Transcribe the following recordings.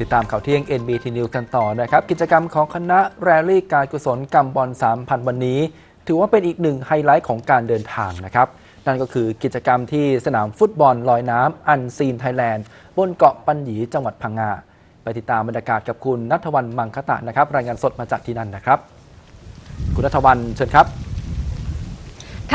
ติดตามข่าวเที่ยง NBT News กันต่อนะครับ กิจกรรมของคณะแรลลี่การกุศลกำบอล 3,000 วันนี้ ถือว่าเป็นอีกหนึ่งไฮไลท์ของการเดินทางนะครับ นั่นก็คือกิจกรรมที่สนามฟุตบอลลอยน้ำอันซีนไทยแลนด์ บนเกาะปัญญีจังหวัดพังงาไปติดตามบรรยากาศกับคุณนัทวันมังคตะนะครับ รายงานสดมาจากที่นั่นนะครับ คุณนัทวันเชิญครับ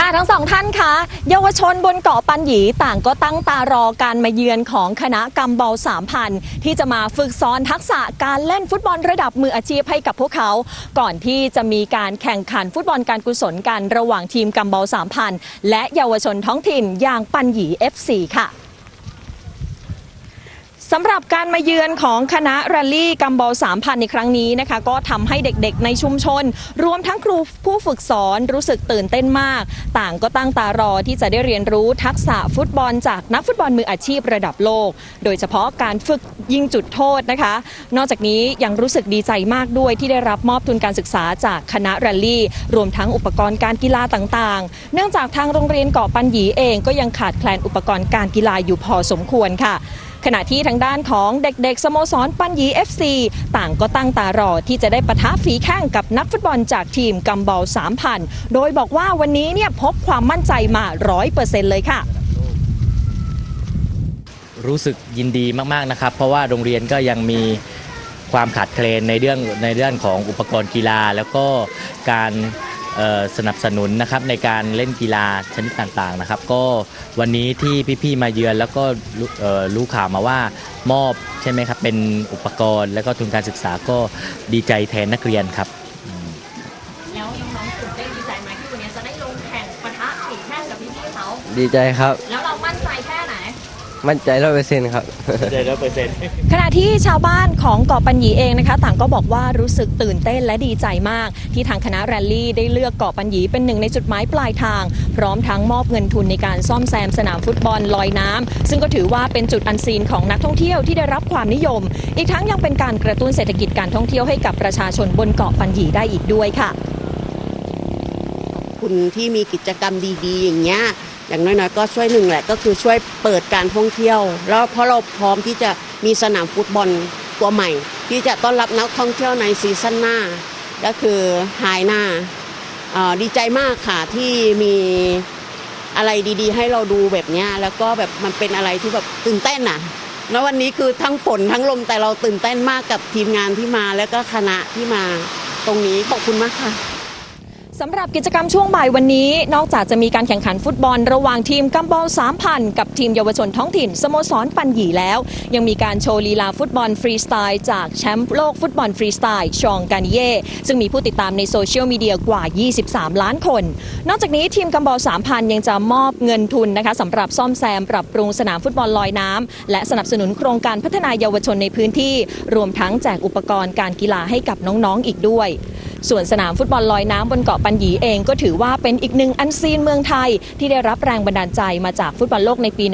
ค่ะทั้งสองท่านคะเยาวชนบนเกาะปันหยีต่างก็ตั้งตารอการมาเยือนของคณะกำบอล3,000ที่จะมาฝึกซ้อนทักษะการเล่นฟุตบอลระดับมืออาชีพให้กับพวกเขา ก่อนที่จะมีการแข่งขันฟุตบอลการกุศลกันระหว่างทีมกำบอล3,000และเยาวชนท้องถิ่นอย่างปันหยี FC ค่ะ สำหรับการมาเยือนของคณะแรลลี่กัมบอล3,000 ในครั้งนี้นะคะ ก็ทำให้เด็กๆในชุมชน รวมทั้งครูผู้ฝึกสอนรู้สึกตื่นเต้นมาก ต่างก็ตั้งตารอที่จะได้เรียนรู้ทักษะฟุตบอลจากนักฟุตบอลมืออาชีพระดับโลก โดยเฉพาะการฝึกยิงจุดโทษนะคะ นอกจากนี้ยังรู้สึกดีใจมากด้วยที่ได้รับมอบทุนการศึกษาจากคณะแรลลี่ รวมทั้งอุปกรณ์การกีฬาต่างๆ เนื่องจากทางโรงเรียนเกาะปันหยีเองก็ยังขาดแคลนอุปกรณ์การกีฬาอยู่พอสมควรค่ะ ขณะที่ทางด้านของเด็กๆสโมสรปัญญี FC ต่างก็ตั้งตารอที่จะได้ปะทะฝีแข่งกับนักฟุตบอลจากทีมกัมบอล3,000 โดยบอกว่าวันนี้เนี่ยพกความมั่นใจมา 100%เลยค่ะ รู้สึกยินดีมากๆนะครับ เพราะว่าโรงเรียนก็ยังมีความขาดแคลนในเรื่องในเรื่องของอุปกรณ์กีฬา แล้วก็การ สนับสนุนนะครับในการเล่นกีฬาชนิดต่างๆนะครับ ก็วันนี้ที่พี่ๆมาเยือนแล้วก็รู้เอ่อรู้ข่าวมาว่ามอบใช่ไหมครับเป็นอุปกรณ์ แล้วก็ทุนการศึกษาก็ดีใจแทนนักเรียนครับ แล้วน้องๆตื่นเต้นดีใจไหมที่วันนี้จะได้ลงแข่งปะทะฝีแข่งกับพี่ๆเขาดีใจครับแล้วเรามั่นใจแค่ไหน มั่นใจร้อยเปอร์เซ็นต์ครับได้ร้อยเปอร์เซ็นต์ขณะที่ชาวบ้านของเกาะปัญญีเองนะคะ ต่างก็บอกว่ารู้สึกตื่นเต้นและดีใจมาก ที่ทางคณะแรลลี่ได้เลือกเกาะปัญญีเป็นหนึ่งในจุดหมายปลายทาง พร้อมทั้งมอบเงินทุนในการซ่อมแซมสนามฟุตบอลลอยน้ำซึ่งก็ถือว่าเป็นจุดอันซีนของนักท่องเที่ยวที่ได้รับความนิยม อีกทั้งยังเป็นการกระตุ้นเศรษฐกิจการท่องเที่ยวให้กับประชาชนบนเกาะปัญญีได้อีกด้วยค่ะ คุณที่มีกิจกรรมดี ๆ อย่างเงี้ย อย่างน้อยๆก็ช่วยหนึ่งแหละก็คือช่วยเปิดการท่องเที่ยว แล้วเพราะเราพร้อมที่จะมีสนามฟุตบอลตัวใหม่ ที่จะต้อนรับนักท่องเที่ยวในซีซั่นหน้า ก็คือไฮหน้าดีใจมากค่ะที่มีอะไรดีๆ ให้เราดูแบบเนี้ยแล้วก็แบบมันเป็นอะไรที่แบบตื่นเต้นอะแล้ววันนี้คือทั้งฝนทั้งลมแต่เราตื่นเต้นมากกับทีมงานที่มาแล้วก็คณะที่มาตรงนี้ขอบคุณมากค่ะ สำหรับกิจกรรมช่วงบ่ายวันนี้ นอกจากจะมีการแข่งขันฟุตบอล ระหว่างทีมกัมบอล3,000 กับทีมเยาวชนท้องถิ่นสโมสรปันหยีแล้ว ยังมีการโชว์ลีลาฟุตบอลฟรีสไตล์จากแชมป์โลกฟุตบอลฟรีสไตล์ชองกานิเย่ซึ่งมีผู้ติดตามในโซเชียลมีเดียกว่า 23 ล้านคน นอกจากนี้ทีมกัมบอล3,000 ยังจะมอบเงินทุนนะคะสำหรับซ่อมแซมปรับปรุงสนามฟุตบอลลอยน้ำและสนับสนุนโครงการพัฒนาเยาวชนในพื้นที่ รวมทั้งแจกอุปกรณ์การกีฬาให้กับน้องๆ อีกด้วย ส่วนสนามฟุตบอลลอยน้ำบนเกาะปัญญีเองก็ถือว่าเป็นอีกหนึ่งอันซีนเมืองไทย ที่ได้รับแรงบันดาลใจมาจากฟุตบอลโลกในปี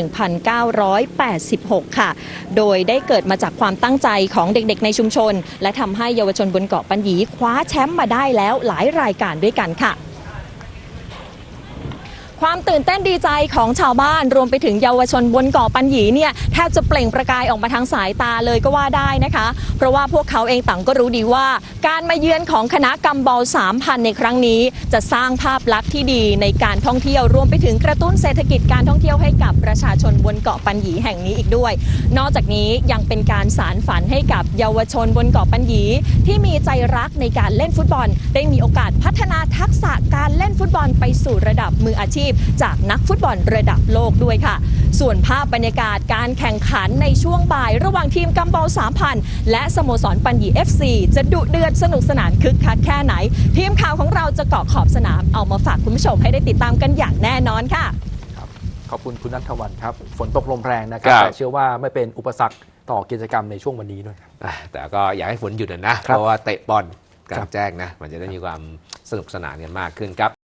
1986 ค่ะ โดยได้เกิดมาจากความตั้งใจของเด็กๆ ในชุมชน และทำให้เยาวชนบนเกาะปัญญีคว้าแชมป์มาได้แล้วหลายรายการด้วยกันค่ะ ความตื่นเต้นดีใจของชาวบ้านรวมไปถึงเยาวชนบนเกาะปัญญีเนี่ยแทบจะเปล่งประกายออกมาทางสายตาเลยก็ว่าได้นะคะ เพราะว่าพวกเขาเองต่างก็รู้ดีว่า การมาเยือนของคณะกัมบอล3,000 ในครั้งนี้ จะสร้างภาพลักษณ์ที่ดีในการท่องเที่ยวรวมไปถึงกระตุ้นเศรษฐกิจการท่องเที่ยวให้กับประชาชนบนเกาะปัญญีแห่งนี้อีกด้วย นอกจากนี้ยังเป็นการสารฝันให้กับเยาวชนบนเกาะปัญญีที่มีใจรักในการเล่นฟุตบอล ได้มีโอกาสพัฒนาทักษะการเล่นฟุตบอลไปสู่ระดับมืออาชีพจากนักฟุตบอลระดับโลกด้วยค่ะ ส่วนภาพบรรยากาศการแข่งขันในช่วงบ่าย ระหว่างทีมกัมบอล3,000 และสโมสรปัญญี FC จะดุเดือดสนุกสนานคึกคักแค่ไหน ทีมข่าวของเราจะเกาะขอบสนามเอามาฝากคุณผู้ชมให้ได้ติดตามกันอย่างแน่นอนค่ะครับขอบคุณคุณนัทวันครับ ฝนตกลมแรงนะครับครับ แต่เชื่อว่าไม่เป็นอุปสรรคต่อกิจกรรมในช่วงวันนี้ด้วยครับ อะแต่ก็อยากให้ฝนหยุดนะนะครับเพราะว่าเตะบอลกลาครังบ แจ้งนะ มันจะได้มีความสนุกสนานกันมากขึ้นครับ